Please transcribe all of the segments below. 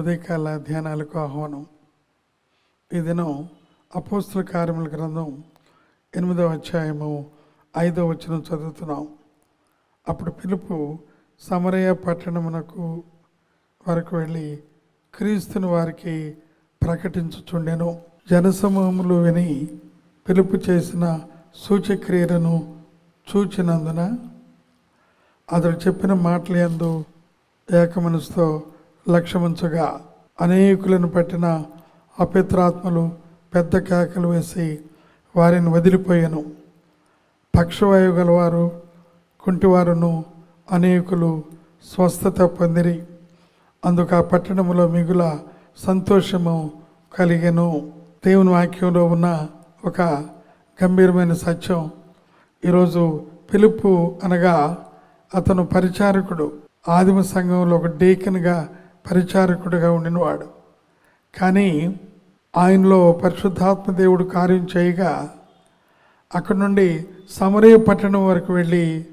ఉదయకాల ధ్యానాలకు ఆహ్వానం. ఈ దినం అపోస్తుల కార్యముల గ్రంథం ఎనిమిదవ అధ్యాయము ఐదవ వచనం చదువుతున్నాం. అప్పుడు పిలుపు సమరయ పట్టణమునకు వరకు వెళ్ళి క్రీస్తుని వారికి ప్రకటించుచుండెను. జనసమూహములు విని పిలుపు చేసిన సూచక్రియలను చూచినందున అతడు చెప్పిన మాటలు యందు ఏకమనసుతో లక్ష్యముంచగా అనేకులను పట్టిన అపిత్రాత్మలు పెద్ద కేకలు వేసి వారిని వదిలిపోయాను. పక్షవాయు గలవారు కుంటివారును అనేకులు స్వస్థత పొందిరి. అందుకు ఆ పట్టణములో మిగుల సంతోషము కలిగాను. దేవుని వాక్యంలో ఉన్న ఒక గంభీరమైన సత్యం. ఈరోజు పిలుపు అనగా అతను పరిచారకుడు. ఆదిమ సంఘంలో ఒక డేకన్గా పరిచారకుడిగా ఉండినవాడు. కానీ ఆయనలో పరిశుద్ధాత్మ దేవుడు కార్యం చేయగా అక్కడి నుండి సమరయ పట్టణం వరకు వెళ్ళి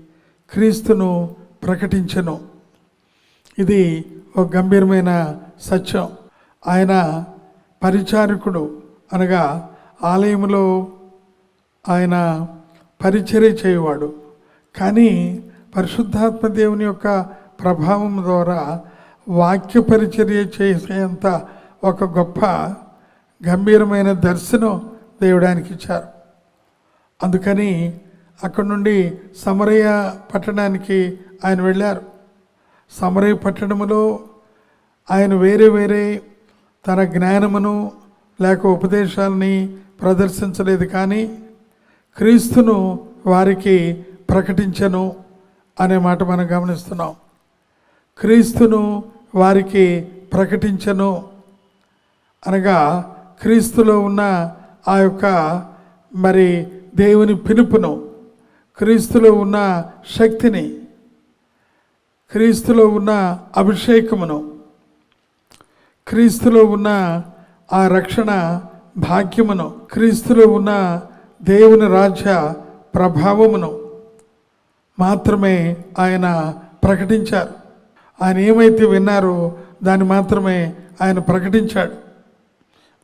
క్రీస్తును ప్రకటించను. ఇది ఒక గంభీరమైన సత్యం. ఆయన పరిచారకుడు అనగా ఆలయంలో ఆయన పరిచర్య చేయవాడు. కానీ పరిశుద్ధాత్మ దేవుని యొక్క ప్రభావం ద్వారా వాక్య పరిచర్య చేసేంత ఒక గొప్ప గంభీరమైన దర్శనం దేవుడానికి ఇచ్చారు. అందుకని అక్కడి నుండి సమరయ పట్టణానికి ఆయన వెళ్ళారు. సమరయ పట్టణములో ఆయన వేరే వేరే తన జ్ఞానమును లేక ఉపదేశాలని ప్రదర్శించలేదు కానీ క్రీస్తును వారికి ప్రకటించను అనే మాట మనం గమనిస్తున్నాం. క్రీస్తును వారికి ప్రకటించను. అనగా క్రీస్తులో ఉన్న ఆ యొక్క మరి దేవుని పిలుపును క్రీస్తులో ఉన్న శక్తిని క్రీస్తులో ఉన్న అభిషేకమును క్రీస్తులో ఉన్న ఆ రక్షణ భాగ్యమును క్రీస్తులో ఉన్న దేవుని రాజ్య ప్రభావమును మాత్రమే ఆయన ప్రకటించారు. ఆయన ఏమైతే విన్నారో దాన్ని మాత్రమే ఆయన ప్రకటించాడు.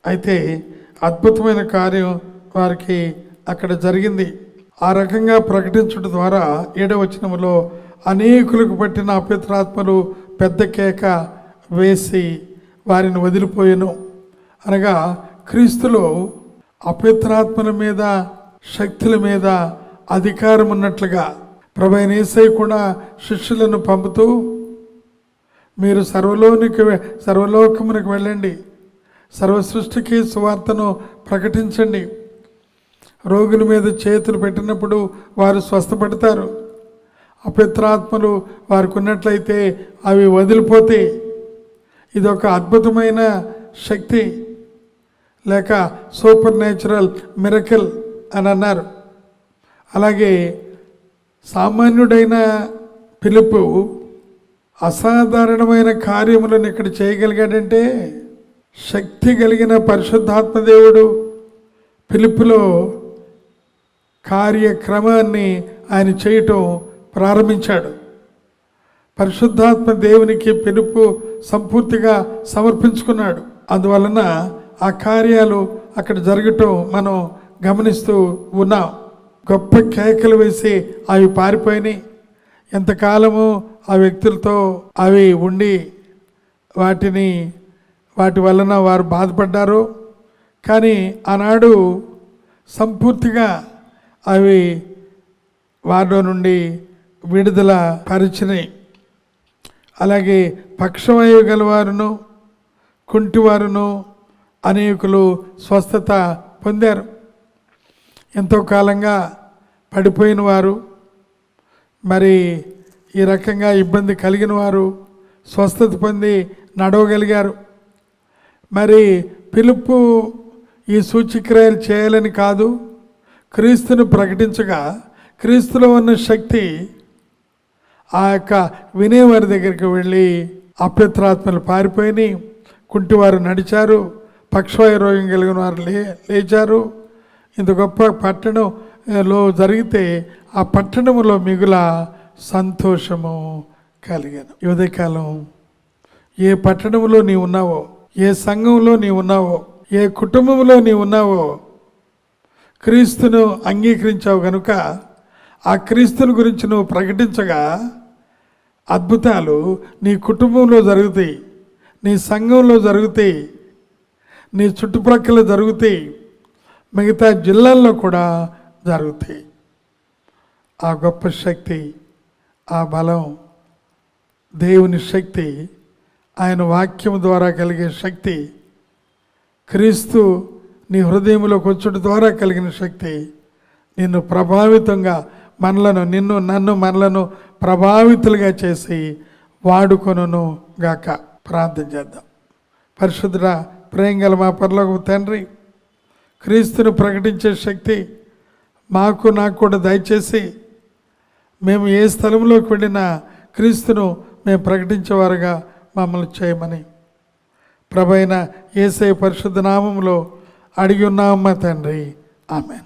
అయితే అద్భుతమైన కార్యం వారికి అక్కడ జరిగింది. ఆ రకంగా ప్రకటించడం ద్వారా ఏడవచనంలో అనేకులకు పట్టిన అపిత్రాత్మలు పెద్ద కేక వేసి వారిని వదిలిపోయాను. అనగా క్రీస్తులో అపిత్రాత్మల మీద శక్తుల మీద అధికారం ఉన్నట్లుగా ప్రభైనేసై కూడా శిష్యులను పంపుతూ మీరు సర్వలోనికి సర్వలోకమునికి వెళ్ళండి. సర్వసృష్టికి సువార్తను ప్రకటించండి. రోగుల మీద చేతులు పెట్టినప్పుడు వారు స్వస్థపడతారు. అపిత్రాత్మలు వారికి ఉన్నట్లయితే అవి వదిలిపోతే ఇది ఒక అద్భుతమైన శక్తి లేక సూపర్ న్యాచురల్ మిరకల్ అని అన్నారు. అలాగే సామాన్యుడైన పిలుపు అసాధారణమైన కార్యములను ఇక్కడ చేయగలిగాడంటే శక్తి కలిగిన పరిశుద్ధాత్మ దేవుడు పిలుపులో కార్యక్రమాన్ని ఆయన చేయటం ప్రారంభించాడు. పరిశుద్ధాత్మ దేవునికి పిలుపు సంపూర్తిగా సమర్పించుకున్నాడు. అందువలన ఆ కార్యాలు అక్కడ జరగటం మనం గమనిస్తూ ఉన్నాం. గొప్ప కేకలు వేసి అవి పారిపోయినాయి. ఎంతకాలము ఆ వ్యక్తులతో అవి ఉండి వాటిని వాటి వలన వారు బాధపడ్డారు. కానీ ఆనాడు సంపూర్తిగా అవి వారిలో నుండి విడుదల పరిచినాయి. అలాగే పక్షవాయు గలవారును కుంటివారును అనేకులు స్వస్థత పొందారు. ఎంతో కాలంగా పడిపోయిన వారు మరి ఈ రకంగా ఇబ్బంది కలిగిన వారు స్వస్థత పొంది నడవగలిగారు. మరి పిలుపు ఈ సూచిక్రియలు చేయాలని కాదు క్రీస్తును ప్రకటించగా క్రీస్తులో ఉన్న శక్తి ఆ యొక్క వినేవారి దగ్గరికి వెళ్ళి అప్యత్రాత్మలు పారిపోయి కుంటివారు నడిచారు పక్షవాయు రోగం కలిగిన వారు లే లేచారు. ఇంత గొప్ప పట్టణం లో జరిగితే ఆ పట్టణములో మిగుల సంతోషము కలిగాను. ఈ ఏ పట్టణంలో నీ ఉన్నావో ఏ సంఘంలో నీ ఉన్నావో ఏ కుటుంబంలో నీ ఉన్నావో క్రీస్తును అంగీకరించావు కనుక ఆ క్రీస్తుని గురించి నువ్వు ప్రకటించగా అద్భుతాలు నీ కుటుంబంలో జరుగుతాయి నీ సంఘంలో జరుగుతాయి నీ చుట్టుప్రక్కల జరుగుతాయి మిగతా జిల్లాల్లో కూడా జరుగుతాయి. ఆ గొప్ప శక్తి ఆ బలం దేవుని శక్తి ఆయన వాక్యం ద్వారా కలిగే శక్తి క్రీస్తు నీ హృదయంలో కూర్చుడు ద్వారా కలిగిన శక్తి నిన్ను ప్రభావితంగా మనలను నిన్ను నన్ను మనలను ప్రభావితులుగా చేసి వాడుకొనును గాక. ప్రార్థన చేద్దాం. పరిశుద్ధ ప్రేంగల మా పరలోక తండ్రి క్రీస్తును ప్రకటించే శక్తి మాకు నాకు కూడా దయచేసి మేము ఏ స్థలంలోకి వెళ్ళినా క్రీస్తును మేము ప్రకటించేవారుగా మమ్మల్ని చేయమని. ప్రభైన ఏసై పరిశుద్ధ నామంలో అడిగి ఉన్నామమ్మ తండ్రి. ఆమెన్.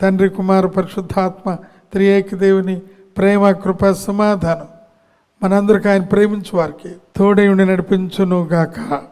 తండ్రి కుమార్ పరిశుద్ధాత్మ త్రియేక దేవుని ప్రేమ కృప సమాధానం మనందరికీ ఆయన ప్రేమించు వారికి తోడై ఉండి నడిపించును గాక